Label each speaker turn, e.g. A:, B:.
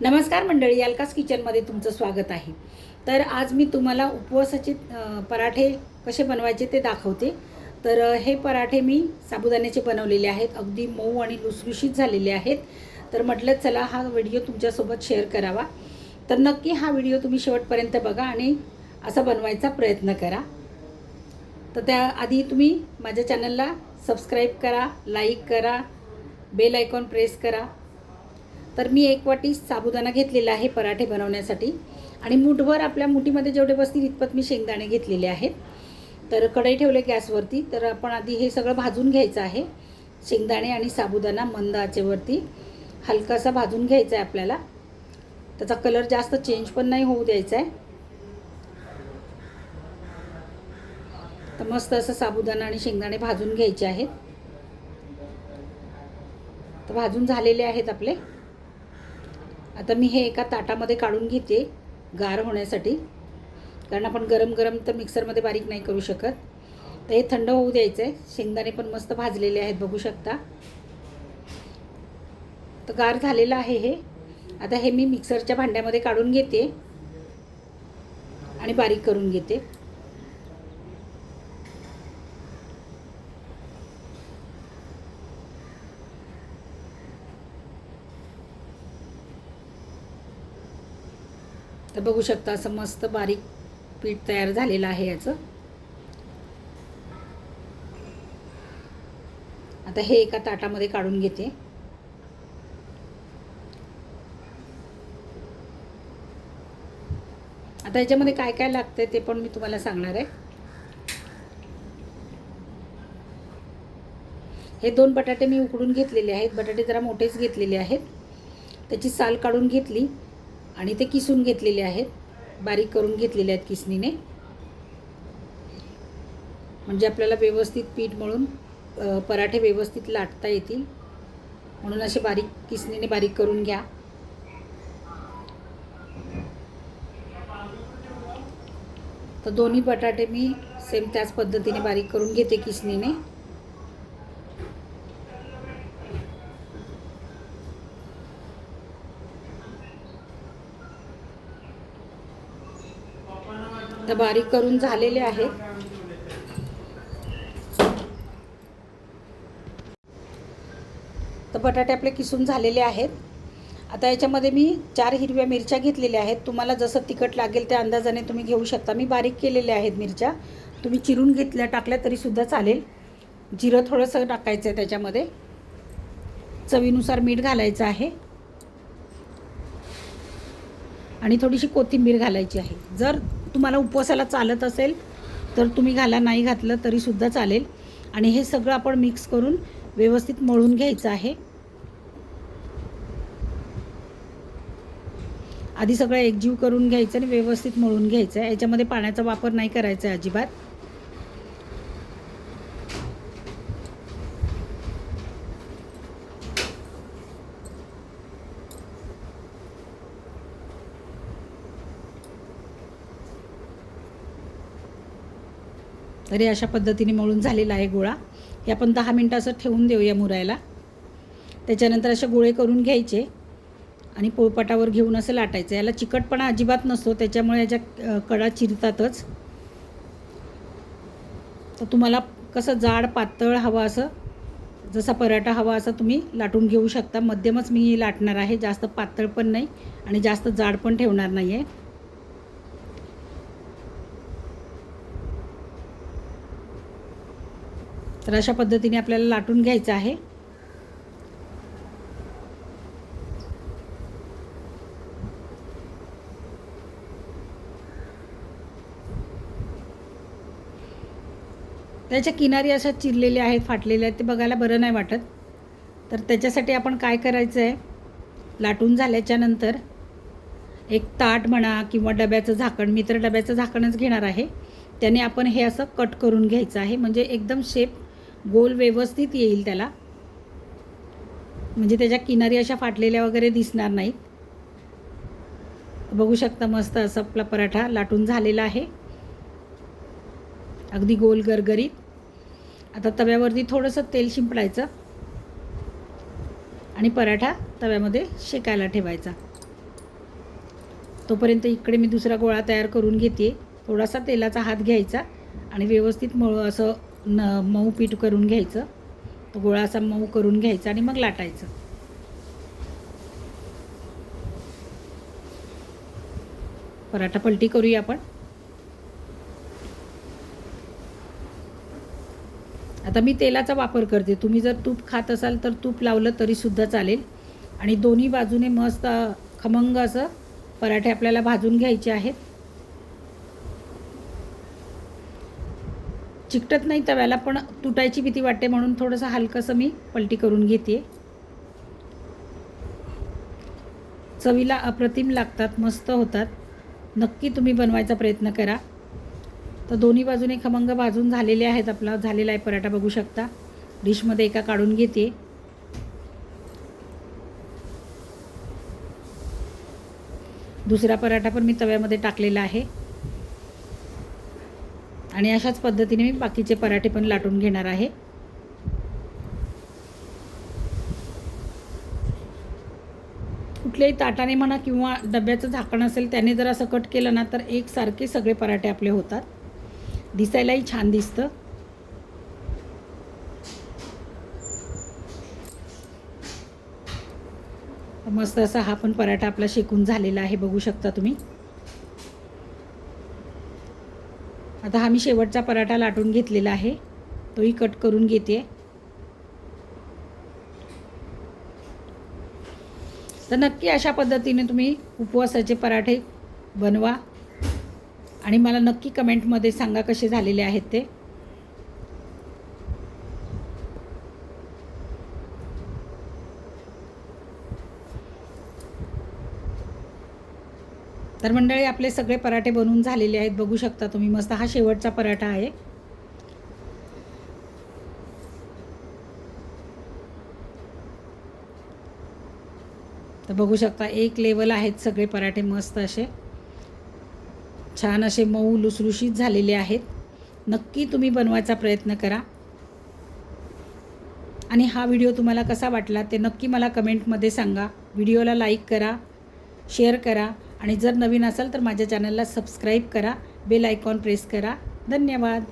A: नमस्कार मंडळी यालकास किचनमध्ये तुमचं स्वागत आहे. तर आज मी तुम्हाला उपवासाचे पराठे कसे बनवायचे ते दाखवते. तर हे पराठे मी साबुदाण्याचे बनवलेले आहेत. अगदी मऊ आणि लुसलुशीत झालेले आहेत. तर म्हटलं चला हा व्हिडिओ तुमच्यासोबत शेअर करावा. तर नक्की हा व्हिडिओ तुम्ही शेवटपर्यंत बघा आणि असा बनवायचा प्रयत्न करा. तर त्याआधी तुम्ही माझ्या चॅनलला सबस्क्राईब करा लाईक करा बेल आयकॉन प्रेस करा. तर मी एक वाटी साबुदाणा घेतलेला आहे पराठे बनवण्यासाठी. आणि मुठभर आपल्या मुठीमध्ये जेवढे बसतील इतपत मी शेंगदाणे घेतलेले आहेत. तर कढई ठेवले गॅसवरती. तर आपण आधी हे सगळं भाजून घ्यायचं आहे. शेंगदाणे आणि साबुदाणा मंद आचेवरती हलकासा भाजून घ्यायचा आहे आपल्याला. त्याचा कलर जास्त चेंज पण नाही होऊ द्यायचा आहे. तर मस्त असं साबुदाणा आणि शेंगदाणे भाजून घ्यायचे आहेत. तर भाजून झालेले आहेत आपले. आता मी हे एका ताटामध्ये काढून घेते गार होण्यासाठी. कारण आपण गरम गरम तर मिक्सरमध्ये बारीक नाही करू शकत. तर हे थंड होऊ द्यायचं आहे. शेंगदाणे पण मस्त भाजलेले आहेत बघू शकता. तर गार झालेलं आहे हे. आता हे मी मिक्सरच्या भांड्यामध्ये काढून घेते आणि बारीक करून घेते. तर बघू शकता असं मस्त बारीक पीठ तयार झालेलं आहे याचं. आता हे एका ताटामध्ये काढून घेते. आता याच्यामध्ये काय काय लागतं ते पण मी तुम्हाला सांगणार आहे. हे दोन बटाटे मी उकडून घेतलेले आहेत. बटाटे जरा मोठेच घेतलेले आहेत. त्याची साल काढून घेतली. आणि ते किसून घेतलेले आहेत. बारीक करून घेतलेले आहेत किसणीने. म्हणजे आपल्याला व्यवस्थित पीठ मळून पराठे व्यवस्थित लाटता येतील. म्हणून असे बारीक किसणीने बारीक करून घ्या. तर दोन्ही बटाटे मी सेम त्याच पद्धतीने बारीक करून घेते किसणीने. तर बारीक करून झालेले आहेत. तर बटाटे आपले किसून झालेले आहेत. आता याच्यामध्ये मी चार हिरव्या मिरच्या घेतलेल्या आहेत. तुम्हाला जसं तिखट लागेल त्या अंदाजाने तुम्ही घेऊ शकता. मी बारीक केलेल्या आहेत मिरच्या. तुम्ही चिरून घेतल्या टाकल्या तरीसुद्धा चालेल. जिरं थोडंसं टाकायचं आहे त्याच्यामध्ये. चवीनुसार मीठ घालायचं आहे. आणि थोडीशी कोथिंबीर घालायची आहे. जर तुम्हाला उपवासाला चालत असेल तर तुम्ही घाला नाही घातलं तरीसुद्धा चालेल. आणि हे सगळं आपण मिक्स करून व्यवस्थित मळून घ्यायचं आहे. आधी सगळं एकजीव करून घ्यायचं आणि व्यवस्थित मळून घ्यायचं आहे. याच्यामध्ये पाण्याचा वापर नाही करायचा आहे अजिबात. तरी अशा पद्धतीने मळून झालेला आहे गोळा. हे आपण दहा मिनटं असं ठेवून देऊया मुरायला. त्याच्यानंतर असे गोळे करून घ्यायचे आणि पोळपाटावर घेऊन असं लाटायचं. याला चिकटपणा अजिबात नसतो त्याच्यामुळे याच्या कडा चिरतातच. तर तुम्हाला कसं जाड पातळ हवं असं जसा पराठा हवा असा तुम्ही लाटून घेऊ शकता. मध्यमच मी लाटणार आहे जास्त पातळ पण नाही आणि जास्त जाड पण ठेवणार नाही आहे तर अशा पद्धतीने आपल्याला लाटून घ्यायचं आहे. त्याच्या किनारी अशा चिरलेल्या आहेत फाटलेल्या आहेत ते बघायला बरं नाही वाटत. तर त्याच्यासाठी आपण काय करायचं आहे लाटून झाल्याच्यानंतर एक ताट म्हणा किंवा डब्याचं झाकण मी तर डब्याचं झाकणच घेणार आहे. त्याने आपण हे असं कट करून घ्यायचं आहे. म्हणजे एकदम शेप गोल व्यवस्थित येईल त्याला. म्हणजे त्याच्या किनारी अशा फाटलेल्या वगैरे दिसणार नाहीत. बघू शकता मस्त असं आपला पराठा लाटून झालेला आहे. अगदी गोल गरगरीत. आता तव्यावरती थोडंसं तेल शिंपडायचं. आणि पराठा तव्यामध्ये शेकायला ठेवायचा. तोपर्यंत इकडे मी दुसरा गोळा तयार करून घेते. थोडासा तेलाचा हात घ्यायचा आणि व्यवस्थित मळ असं न मऊ पीठ करून घ्यायचं. तो गोळा असा मऊ करून घ्यायचा आणि मग लाटायचं. पराठा पलटी करूया आपण. आता मी तेलाचा वापर करते. तुम्ही जर तूप खात असाल तर तूप लावलं तरीसुद्धा चालेल. आणि दोन्ही बाजूने मस्त खमंग असं पराठे आपल्याला भाजून घ्यायचे आहेत. चिकटत नाही तव्याला पण तुटायची भीती वाटते म्हणून थोडंसं हलकंसं मी पलटी करून घेते चवीला अप्रतिम लागतात मस्त होतात. नक्की तुम्ही बनवायचा प्रयत्न करा. तर दोन्ही बाजूने खमंग भाजून झालेले आहेत आपला झालेला आहे पराठा बघू शकता. डिशमध्ये एका काढून घेते. दुसरा पराठा पण मी तव्यामध्ये टाकलेला आहे. आणि अशाच पद्धतीने मी बाकीचे पराठे पण लाटून घेणार आहे. कुठल्याही ताटाने म्हणा किंवा डब्याचं झाकण असेल त्याने जर असं कट केलं ना तर एकसारखे सगळे पराठे आपले होतात. दिसायलाही छान दिसतं. मस्त असा हा पण पराठा आपला शेकून झालेला आहे बघू शकता तुम्ही. आता हा मी शेवटचा पराठा लाटून घेतलेला आहे. तोही कट करून घेते. तर नक्की अशा पद्धतीने तुम्ही उपवासाचे पराठे बनवा. आणि मला नक्की कमेंटमध्ये सांगा कसे झालेले आहेत ते. तर मंडळी आपले सगळे पराठे बनवून झालेले आहेत. बघू शकता तुम्ही मस्त हा शेवटचा पराठा आहे. तर बघू शकता एक लेवल आहेत सगळे पराठे मस्त असे. छान असे मऊ लुसलुशीत झालेले आहेत. नक्की तुम्ही बनवायचा प्रयत्न करा. आणि हा व्हिडिओ तुम्हाला कसा वाटला ते नक्की मला कमेंटमध्ये सांगा. व्हिडिओला लाईक करा शेअर करा. आणि जर नवीन असाल तर माझ्या चॅनलला सबस्क्राईब करा बेल आयकॉन प्रेस करा. धन्यवाद.